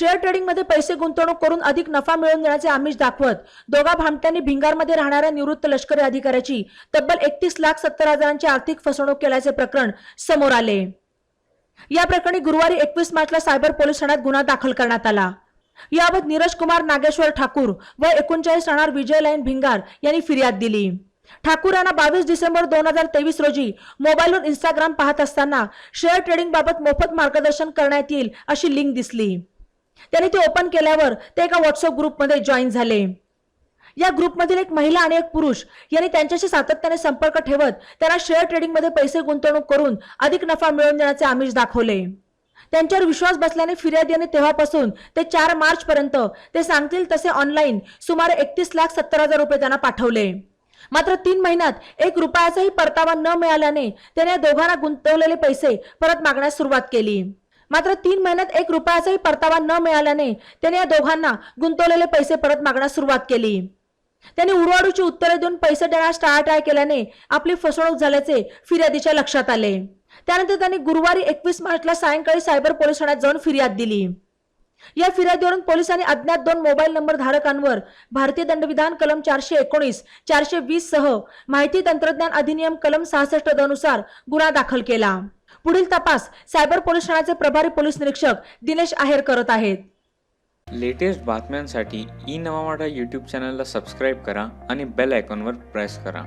Share ट्रेडिंगमध्ये पैसे गुंतवणूक करून अधिक नफा मिळवून देण्याचे आमिष दाखवत दोघा भामट्यांनी भिंगारमध्ये राहणाऱ्या निवृत्त लष्करी अधिकाऱ्याची तब्बल एकतीस लाख सत्तर हजारांची आर्थिक फसवणूक केल्याचे प्रकरण समोर आले. या प्रकरणी गुरुवारी एकवीस मार्चला सायबर पोलीस ठाण्यात गुन्हा दाखल करण्यात आला. याबाबत नीरज कुमार नागेश्वर ठाकूर व एकोणचाळीस राहणार विजय लाईन भिंगार यांनी फिर्याद दिली. ठाकूर यांना बावीस डिसेंबर दोन हजार तेवीस रोजी मोबाईलवर इंस्टाग्राम पाहत असताना शेअर ट्रेडिंग बाबत मोफत मार्गदर्शन करण्यात येईल अशी लिंक दिसली. त्यांनी ते ओपन केल्यावर ते एका व्हॉट्सअप ग्रुपमध्ये जॉईन झाले. या ग्रुपमधील एक महिला आणि एक पुरुष यांनी त्यांच्याशी सातत्याने संपर्क ठेवत त्यांना शेअर ट्रेडिंगमध्ये पैसे गुंतवणूक करून अधिक नफा मिळवून देण्याचे आमिष दाखवले. त्यांच्यावर विश्वास बसल्याने फिर्यादीने तेव्हापासून ते चार मार्च पर्यंत ते सांगतील तसे ऑनलाईन सुमारे एकतीस लाख सत्तर हजार रुपये त्यांना पाठवले. मात्र तीन महिन्यात एक रुपयाचाही परतावा न मिळाल्याने त्याने या दोघांना गुंतवलेले पैसे परत मागण्यास सुरुवात केली. मात्र तीन महिन्यात एक रुपयाचाही परतावा न मिळाल्याने त्याने या दोघांना गुंतवलेले पैसे परत मागण्यास सुरुवात केली. त्यांनी उडवाडूची उत्तरे देऊन पैसे देण्यास टाळाटाळ केल्याने आपली फसवणूक झाल्याचे फिर्यादीच्या लक्षात आले. त्यानंतर त्यांनी गुरुवारी एकवीस मार्चला सायंकाळी सायबर पोलीस ठाण्यात जाऊन फिर्याद दिली. या फिर्यादीवरून पोलिसांनी अज्ञात दोन मोबाईल नंबर धारकांवर भारतीय दंडविधान कलम चारशे एकोणीस चारशे वीस सह माहिती तंत्रज्ञान अधिनियम कलम सहासष्ट द गुन्हा दाखल केला. पुढील तपास सायबर पोलीस ठाण्याचे प्रभारी पोलीस निरीक्षक दिनेश आहेर करत आहेत. लेटेस्ट बातम्यांसाठी ई नवा मराठा यूट्यूब चॅनलला सबस्क्राईब करा आणि बेल आयकॉनवर प्रेस करा.